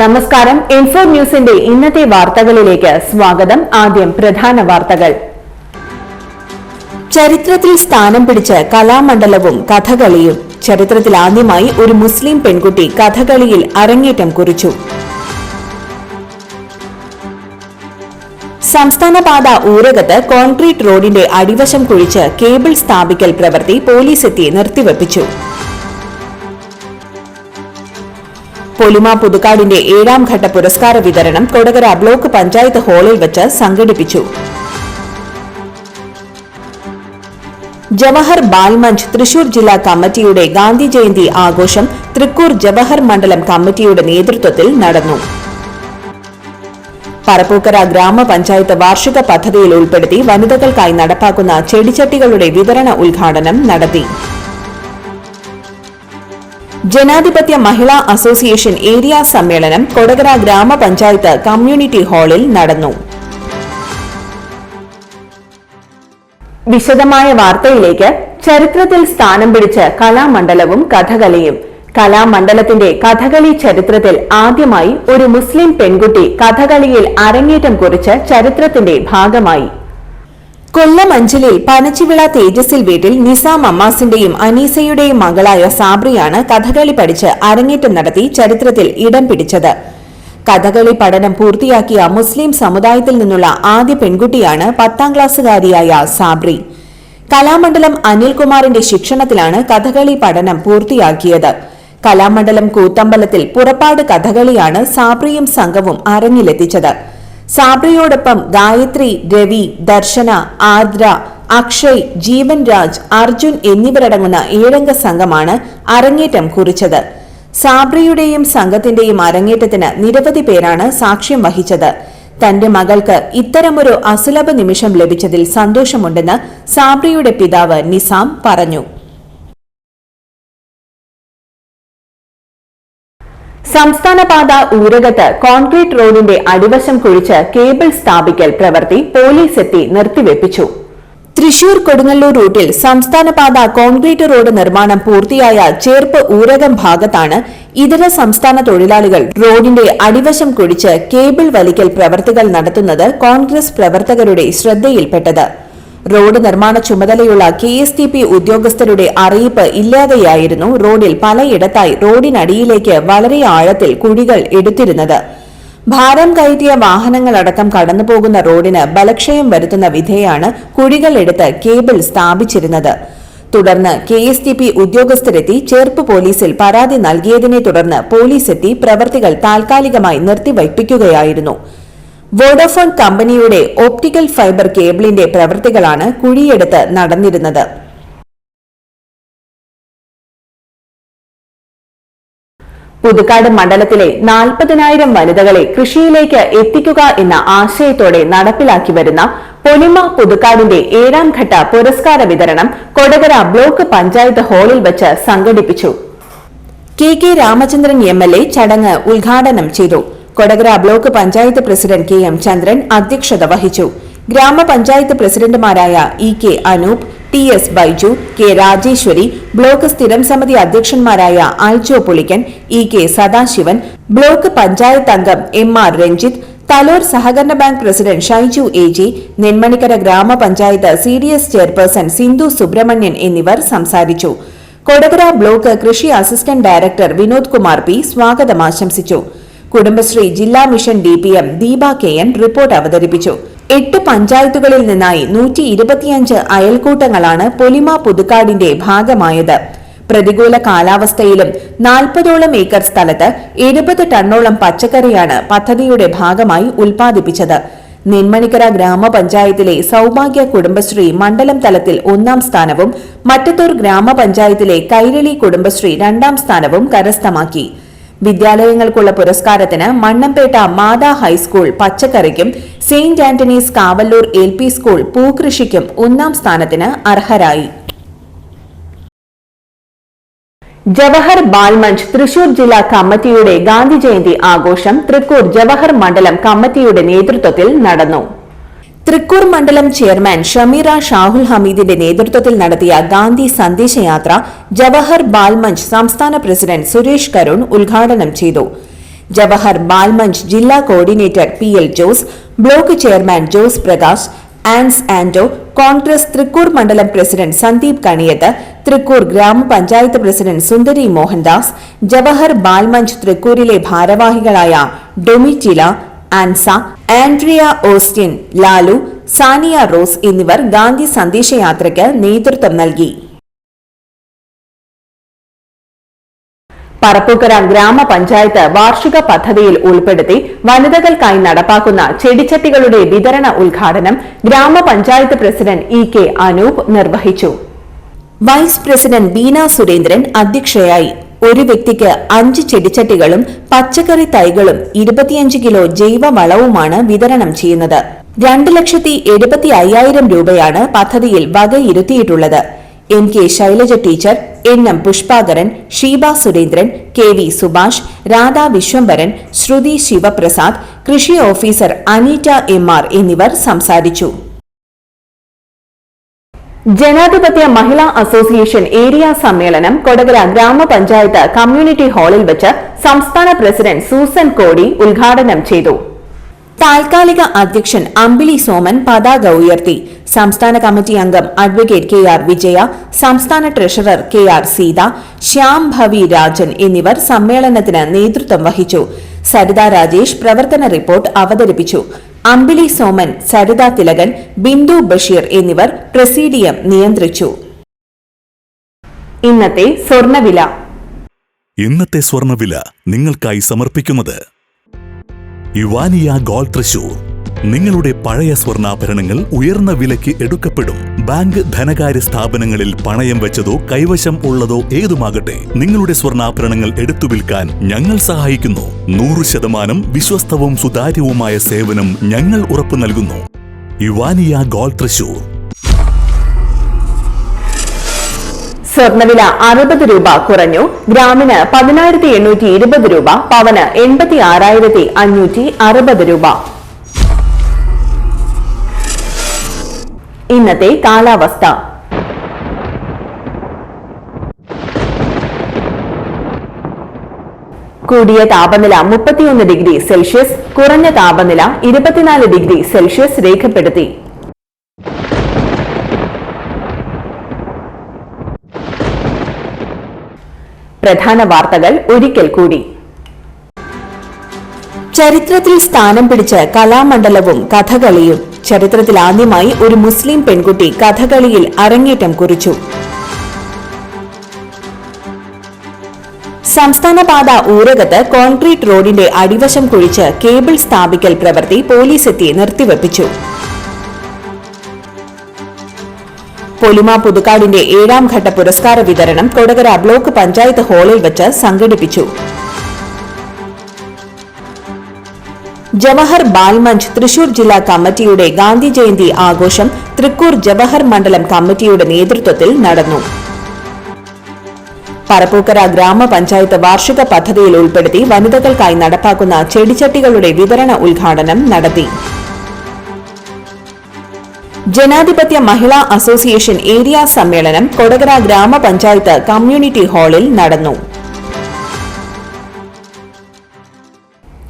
നമസ്കാരം. ഇൻഫോ ന്യൂസിന്റെ ഇന്നത്തെ വാർത്തകളിലേക്ക് സ്വാഗതം. ആദ്യം പ്രധാന വാർത്തകൾ. ചരിത്രത്തിൽ സ്ഥാനം പിടിച്ച കലാമണ്ഡലവും കഥകളിയും. ചരിത്രത്തിൽ ആദ്യമായി ഒരു മുസ്ലിം പെൺകുട്ടി കഥകളിയിൽ അരങ്ങേറ്റം കുറിച്ചു. സംസ്ഥാന പാത ഊരകത്ത് കോൺക്രീറ്റ് റോഡിന്റെ അടിവശം കുഴിച്ച് കേബിൾ സ്ഥാപിക്കൽ പ്രവൃത്തി പോലീസെത്തി നിർത്തിവെപ്പിച്ചു. പൊലിമ പുതുക്കാടിന്റെ ഏഴാം ഘട്ട പുരസ്കാര വിതരണം കൊടകര ബ്ലോക്ക് പഞ്ചായത്ത് ഹാളിൽ വെച്ച് സംഘടിപ്പിച്ചു. ജവഹർ ബാൽമഞ്ച് തൃശൂർ ജില്ലാ കമ്മിറ്റിയുടെ ഗാന്ധി ജയന്തി ആഘോഷം തൃക്കൂർ ജവഹർ മണ്ഡലം കമ്മിറ്റിയുടെ നേതൃത്വത്തിൽ നടന്നു. പറപ്പൂക്കര ഗ്രാമപഞ്ചായത്ത് വാർഷിക പദ്ധതിയിൽ ഉൾപ്പെടുത്തി വനിതകൾക്കായി നടപ്പാക്കുന്ന ചെടിച്ചട്ടികളുടെ വിതരണ ഉദ്ഘാടനം നടത്തി. ജനാധിപത്യ മഹിളാ അസോസിയേഷൻ ഏരിയ സമ്മേളനം കൊടകര ഗ്രാമപഞ്ചായത്ത് കമ്മ്യൂണിറ്റി ഹാളിൽ നടന്നു. വിശദമായ വാർത്തയിലേക്ക് ചരിത്രത്തിൽ സ്ഥാനം പിടിച്ച കലാമണ്ഡലവും കഥകളിയും. കലാമണ്ഡലത്തിന്റെ കഥകളി ചരിത്രത്തിൽ ആദ്യമായി ഒരു മുസ്ലിം പെൺകുട്ടി കഥകളിയിൽ അരങ്ങേറ്റം കുറിച്ച് ചരിത്രത്തിന്റെ ഭാഗമായി. കൊല്ലം അഞ്ചലിൽ പനച്ചിവിള തേജസിൽ വീട്ടിൽ നിസാം അമ്മാസിന്റെയും അനീസയുടെയും മകളായ സാബ്രിയാണ് കഥകളി പഠിച്ച് അരങ്ങേറ്റം നടത്തി ചരിത്രത്തിൽ ഇടം പിടിച്ചത്. കഥകളി പഠനം പൂർത്തിയാക്കിയ മുസ്ലിം സമുദായത്തിൽ നിന്നുള്ള ആദ്യ പെൺകുട്ടിയാണ് പത്താം ക്ലാസ്സുകാരിയായ സാബ്രി. കലാമണ്ഡലം അനിൽകുമാറിന്റെ ശിക്ഷണത്തിലാണ് കഥകളി പഠനം പൂർത്തിയാക്കിയത്. കലാമണ്ഡലം കൂത്തമ്പലത്തിൽ പുറപ്പാട് കഥകളിയാണ് സാബ്രിയും സംഘവും അരങ്ങിലെത്തിച്ചത്. സാബ്രിയോടൊപ്പം ഗായത്രി രവി ദർശന ആർദ്ര അക്ഷയ് ജീവൻ രാജ് അർജുൻ എന്നിവരടങ്ങുന്ന ഏഴംഗ സംഘമാണ് അരങ്ങേറ്റം കുറിച്ചത്. സാബ്രിയുടെയും സംഘത്തിന്റെയും അരങ്ങേറ്റത്തിന് നിരവധി പേരാണ് സാക്ഷ്യം വഹിച്ചത്. തന്റെ മകൾക്ക് ഇത്തരമൊരു അസുലഭ നിമിഷം ലഭിച്ചതിൽ സന്തോഷമുണ്ടെന്ന് സാബ്രിയുടെ പിതാവ് നിസാം പറഞ്ഞു. സംസ്ഥാന പാത ഊരകത്ത് കോൺക്രീറ്റ് റോഡിന്റെ അടിവശം കുഴിച്ച് കേബിൾ സ്ഥാപിക്കൽ പ്രവൃത്തി പോലീസ് എത്തി നിർത്തിവെപ്പിച്ചു. തൃശൂർ കൊടുങ്ങല്ലൂർ റൂട്ടിൽ സംസ്ഥാനപാത കോൺക്രീറ്റ് റോഡ് നിർമ്മാണം പൂർത്തിയായ ചേർപ്പ് ഊരകം ഭാഗത്താണ് ഇതര സംസ്ഥാന തൊഴിലാളികൾ റോഡിന്റെ അടിവശം കുഴിച്ച് കേബിൾ വലിക്കൽ പ്രവർത്തികൾ നടത്തുന്നത് കോൺഗ്രസ് പ്രവർത്തകരുടെ ശ്രദ്ധയിൽപ്പെട്ടത്. റോഡ് നിർമ്മാണ ചുമതലയുള്ള കെ എസ് ടി പി ഉദ്യോഗസ്ഥരുടെ അറിയിപ്പ് ഇല്ലാതെയായിരുന്നു റോഡിൽ പലയിടത്തായി റോഡിനടിയിലേക്ക് വളരെ ആഴത്തിൽ കുഴികൾ എടുത്തിരുന്നത്. ഭാരം കയറ്റിയ വാഹനങ്ങളടക്കം കടന്നുപോകുന്ന റോഡിന് ബലക്ഷയം വരുത്തുന്ന വിധേയാണ് കുഴികൾ എടുത്ത് കേബിൾ സ്ഥാപിച്ചിരുന്നത്. തുടർന്ന് കെ എസ് ടി പി ഉദ്യോഗസ്ഥരെത്തി ചേർപ്പ് പോലീസിൽ പരാതി നൽകിയതിനെ തുടർന്ന് പോലീസെത്തി പ്രവർത്തികൾ താൽക്കാലികമായി നിർത്തിവയ്പ്പിക്കുകയായിരുന്നു. വോഡോഫോൺ കമ്പനിയുടെ ഓപ്റ്റിക്കൽ ഫൈബർ കേബിളിന്റെ പ്രവൃത്തികളാണ് കുഴിയെടുത്ത് നടന്നിരുന്നത്. പുതുക്കാട് മണ്ഡലത്തിലെ നാൽപ്പതിനായിരം വനിതകളെ കൃഷിയിലേക്ക് എത്തിക്കുക എന്ന ആശയത്തോടെ നടപ്പിലാക്കി വരുന്ന പൊലിമ പുതുക്കാടിന്റെ ഏഴാം ഘട്ട പുരസ്കാര വിതരണം കൊടകര ബ്ലോക്ക് പഞ്ചായത്ത് ഹാളിൽ വെച്ച് സംഘടിപ്പിച്ചു. K K Ramachandran M L A ചടങ്ങ് ഉദ്ഘാടനം ചെയ്തു. Kodakara block panchayat president K M Chandran അധ്യക്ഷത വഹിച്ചു. ഗ്രാമപഞ്ചായത്ത് പ്രസിഡന്റുമാരായ E K Anoop T S Baiju K Rajeswari block സ്ഥിരം സമിതി അധ്യക്ഷന്മാരായ Aljo Pulikkan E K Sadasivan block panchayat അംഗം എം ആർ രഞ്ജിത്ത് തലോർ സഹകരണ bank president Shaiju A G Nenmanikkara ഗ്രാമപഞ്ചായത്ത് C D S chairperson Sindhu Subrahmanian എന്നിവർ സംസാരിച്ചു. കൊടകര ബ്ലോക്ക് കൃഷി assistant director Vinod Kumar P സ്വാഗതം ആശംസിച്ചു. കുടുംബശ്രീ ജില്ലാ mission D P M Deepa K N report അവതരിപ്പിച്ചു. എട്ട് പഞ്ചായത്തുകളിൽ നിന്നായി നൂറ്റി ഇരുപത്തിയഞ്ച് അയൽക്കൂട്ടങ്ങളാണ് പൊലിമ പുതുക്കാടിന്റെ ഭാഗമായത്. പ്രതികൂല കാലാവസ്ഥയിലും നാൽപ്പതോളം ഏക്കർ സ്ഥലത്ത് എഴുപത് ടണ്ണോളം പച്ചക്കറിയാണ് പദ്ധതിയുടെ ഭാഗമായി ഉൽപ്പാദിപ്പിച്ചത്. നെന്മണിക്കര ഗ്രാമപഞ്ചായത്തിലെ സൗഭാഗ്യ കുടുംബശ്രീ മണ്ഡലം തലത്തിൽ ഒന്നാം സ്ഥാനവും മറ്റത്തൂർ ഗ്രാമപഞ്ചായത്തിലെ കൈരളി കുടുംബശ്രീ രണ്ടാം സ്ഥാനവും കരസ്ഥമാക്കി. വിദ്യാലയങ്ങൾക്കുള്ള പുരസ്കാരത്തിന് Mannampetta Matha high school പച്ചക്കറിക്കും saint Antony's Kavallur L P school പൂക്കൃഷിക്കും ഒന്നാം സ്ഥാനത്തിന് അർഹരായി. ജവഹർ ബാൽമഞ്ച് തൃശൂർ ജില്ലാ കമ്മിറ്റിയുടെ ഗാന്ധി ജയന്തി ആഘോഷം തൃക്കൂർ ജവഹർ മണ്ഡലം കമ്മിറ്റിയുടെ നേതൃത്വത്തിൽ നടന്നു. തൃക്കൂർ മണ്ഡലം ചെയർമാൻ ഷമീറ ഷാഹുൽ ഹമീദിന്റെ നേതൃത്വത്തിൽ നടത്തിയ ഗാന്ധി സന്ദേശയാത്ര ജവഹർ ബാൽമഞ്ച് സംസ്ഥാന പ്രസിഡന്റ് സുരേഷ് കരുൺ ഉദ്ഘാടനം ചെയ്തു. ജവഹർ ബാൽമഞ്ച് ജില്ലാ coordinator P L Jose block chairman Jose Prakash Ans Anto Congress Thrikkur മണ്ഡലം പ്രസിഡന്റ് സന്ദീപ് കണിയത്ത് തൃക്കൂർ ഗ്രാമപഞ്ചായത്ത് പ്രസിഡന്റ് സുന്ദരി മോഹൻദാസ് ജവഹർ ബാൽമഞ്ച് തൃക്കൂരിലെ ഭാരവാഹികളായ Domitilla Ansa Andrea Austin Lalu Sania Rose എന്നിവർ ഗാന്ധി സന്ദേശയാത്രയ്ക്ക് നേതൃത്വം നൽകി. പറപ്പൂക്കര ഗ്രാമപഞ്ചായത്ത് വാർഷിക പദ്ധതിയിൽ ഉൾപ്പെടുത്തി വനിതകൾക്കായി നടപ്പാക്കുന്ന ചെടിച്ചട്ടികളുടെ വിതരണ ഉദ്ഘാടനം ഗ്രാമപഞ്ചായത്ത് പ്രസിഡന്റ് ഇ കെ അനൂപ് നിർവഹിച്ചു. വൈസ് പ്രസിഡന്റ് ബീന സുരേന്ദ്രൻ അധ്യക്ഷയായി. ഒരു വ്യക്തിക്ക് അഞ്ച് ചെടിച്ചട്ടികളും പച്ചക്കറി തൈകളും ഇരുപത്തിയഞ്ച് കിലോ ജൈവ വളവുമാണ് വിതരണം ചെയ്യുന്നത്. രണ്ട് ലക്ഷത്തി എഴുപത്തി അയ്യായിരം രൂപയാണ് പദ്ധതിയിൽ വകയിരുത്തിയിട്ടുള്ളത്. N K Shailaja teacher N M Pushpakaran Sheeba Surendran K V Subhash Radha Viswambharan Sruthi Sivaprasad കൃഷി ഓഫീസർ അനീറ്റ എം ആർ എന്നിവർ സംസാരിച്ചു. ജനാധിപത്യ മഹിളാ അസോസിയേഷൻ ഏരിയ സമ്മേളനം കൊടകര ഗ്രാമപഞ്ചായത്ത് കമ്മ്യൂണിറ്റി ഹാളിൽ വെച്ച് സംസ്ഥാന പ്രസിഡന്റ് സൂസൻ കോടി ഉദ്ഘാടനം ചെയ്തു. താൽക്കാലിക അധ്യക്ഷൻ അമ്പിളി സോമൻ പതാക ഉയർത്തി. സംസ്ഥാന കമ്മിറ്റി അംഗം അഡ്വക്കേറ്റ് കെ ആർ വിജയ സംസ്ഥാന treasurer K R Seetha Shyam Bhavi Rajan എന്നിവർ സമ്മേളനത്തിന് നേതൃത്വം വഹിച്ചു. സരിത രാജേഷ് പ്രവർത്തന റിപ്പോർട്ട് അവതരിപ്പിച്ചു. അമ്പിളി സോമൻ സരിത തിലകൻ ബിന്ദു ബഷീർ എന്നിവർ പ്രസീഡിയം നിയന്ത്രിച്ചു. ഇന്നത്തെ സ്വർണവില. ഇന്നത്തെ സ്വർണവില നിങ്ങൾക്കായി സമർപ്പിക്കുന്നത് യുവാനിയ ഗോൾ തൃശൂർ. നിങ്ങളുടെ പഴയ സ്വർണാഭരണങ്ങൾ ഉയർന്ന വിലയ്ക്ക് എടുക്കപ്പെടും. ബാങ്ക് ധനകാര്യ സ്ഥാപനങ്ങളിൽ പണയം വെച്ചതോ കൈവശം ഉള്ളതോ ഏതുമാകട്ടെ നിങ്ങളുടെ സ്വർണാഭരണങ്ങൾ എടുത്തു വിൽക്കാൻ ഞങ്ങൾ സഹായിക്കുന്നു. നൂറ് ശതമാനം വിശ്വസ്തവും സുതാര്യവുമായ സേവനം ഞങ്ങൾ ഉറപ്പു നൽകുന്നു. യുവാനിയ ഗോൾഡ് തൃശൂർ. സ്വർണവില അറുപത് രൂപ കുറഞ്ഞു. ഗ്രാമിന് പതിനായിരത്തി എണ്ണൂറ്റി ഇരുപത് രൂപ പവന് എൺപത്തി ആറായിരത്തി അഞ്ഞൂറ്റി അറുപത് രൂപ. ഇന്നത്തെ കാലാവസ്ഥ. കൂടിയ താപനില മുപ്പത്തിയൊന്ന് ഡിഗ്രി സെൽഷ്യസ് കുറഞ്ഞ താപനില ഇരുപത്തിനാല് ഡിഗ്രി സെൽഷ്യസ് രേഖപ്പെടുത്തി. പ്രധാന വാർത്തകൾ ഒരിക്കൽ കൂടി. ചരിത്രത്തിൽ സ്ഥാനം പിടിച്ച കലാമണ്ഡലവും കഥകളിയും. ചരിത്രത്തിൽ ആദ്യമായി ഒരു മുസ്ലിം പെൺകുട്ടി കഥകളിയിൽ അരങ്ങേറ്റം കുറിച്ചു. സംസ്ഥാന പാത ഊരകത്ത് കോൺക്രീറ്റ് റോഡിന്റെ അടിവശം കുഴിച്ച് കേബിൾ സ്ഥാപിക്കൽ പ്രവൃത്തി പോലീസ് എത്തി നിർത്തിവെപ്പിച്ചു. പൊലിമ പുതുക്കാടിന്റെ ഏഴാം ഘട്ട പുരസ്കാര വിതരണം കൊടകര ബ്ലോക്ക് പഞ്ചായത്ത് ഹാളിൽ വെച്ച് സംഘടിപ്പിച്ചു. ജവഹർ ബാൽമഞ്ച് തൃശൂർ ജില്ലാ കമ്മിറ്റിയുടെ ഗാന്ധി ജയന്തി ആഘോഷം തൃക്കൂർ ജവഹർ മണ്ഡലം കമ്മിറ്റിയുടെ നേതൃത്വത്തിൽ നടന്നു. പറപ്പൂക്കര ഗ്രാമപഞ്ചായത്ത് വാർഷിക പദ്ധതിയിൽ ഉൾപ്പെടുത്തി വനിതകൾക്കായി നടപ്പാക്കുന്ന ചെടിച്ചട്ടികളുടെ വിതരണ ഉദ്ഘാടനം നടത്തി. ജനാധിപത്യ മഹിളാ അസോസിയേഷൻ ഏരിയ സമ്മേളനം കൊടകര ഗ്രാമപഞ്ചായത്ത് കമ്മ്യൂണിറ്റി ഹാളിൽ നടന്നു.